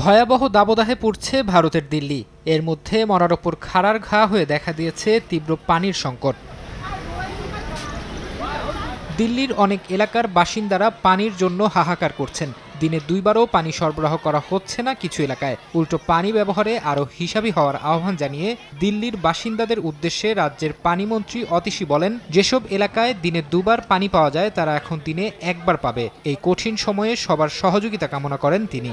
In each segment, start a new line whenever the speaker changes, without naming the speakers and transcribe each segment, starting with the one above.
ভয়াবহ দাবদাহে পড়ছে ভারতের দিল্লি। এর মধ্যে মরার ওপর খাড়ার ঘা হয়ে দেখা দিয়েছে তীব্র পানির সংকট। দিল্লির অনেক এলাকার বাসিন্দারা পানির জন্য হাহাকার করছেন। দিনে দুইবারও পানি সরবরাহ করা হচ্ছে না কিছু এলাকায়। উল্টো পানি ব্যবহারে আরও হিসাবি হওয়ার আহ্বান জানিয়ে দিল্লির বাসিন্দাদের উদ্দেশ্যে রাজ্যের পানিমন্ত্রী অতিশী বলেন, যেসব এলাকায় দিনে দুবার পানি পাওয়া যায়, তারা এখন দিনে একবার পাবে। এই কঠিন সময়ে সবার সহযোগিতা কামনা করেন তিনি।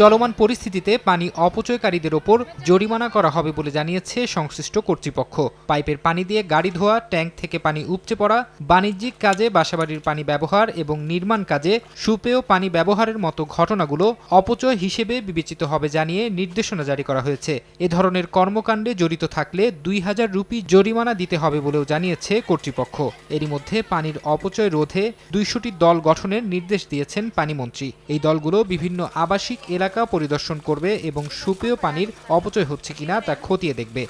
চলমান পরিস্থিতিতে পানি অপচয়কারীদের ওপর জরিমানা করা হবে বলে জানিয়েছে সংশ্লিষ্ট কর্তৃপক্ষ। পাইপের পানি দিয়ে গাড়ি ধোয়া, ট্যাঙ্ক থেকে পানি উপচে পড়া, বাণিজ্যিক কাজে বাসাবাড়ির পানি ব্যবহার এবং নির্মাণ কাজে সুপেয় পানি ব্যবহারের মতো ঘটনাগুলো অপচয় হিসেবে বিবেচিত হবে জানিয়ে নির্দেশনা জারি করা হয়েছে। এ ধরনের কর্মকাণ্ডে জড়িত থাকলে দুই হাজার রুপি জরিমানা দিতে হবে বলেও জানিয়েছে কর্তৃপক্ষ। এরই মধ্যে পানির অপচয় রোধে দুইশোটি দল গঠনের নির্দেশ দিয়েছেন পানিমন্ত্রী এই দলগুলো বিভিন্ন আবাসিক এলাকা পরিদর্শন করবে এবং সুপেয় পানির অপচয় হচ্ছে কিনা তা খতিয়ে দেখবে।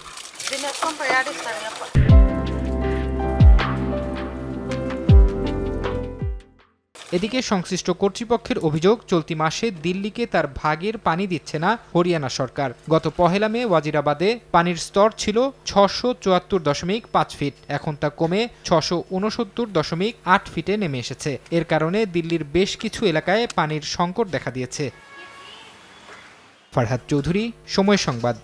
এদিকে সংশ্লিষ্ট কর্তৃপক্ষের অভিযোগ, চলতি মাসে দিল্লিকে তার ভাগের পানি দিচ্ছে না হরিয়ানা সরকার। গত পহেলা মে ওয়াজিরাবাদে পানির স্তর ছিল ছশো চুয়াত্তর দশমিক পাঁচ ফিট। এখন তা কমে ছশো উনসত্তর দশমিক আট ফিটে নেমে এসেছে। এর কারণে দিল্লির বেশ কিছু এলাকায় পানির সংকট দেখা দিয়েছে। ফারহাদ চৌধুরী সময় সংবাদ।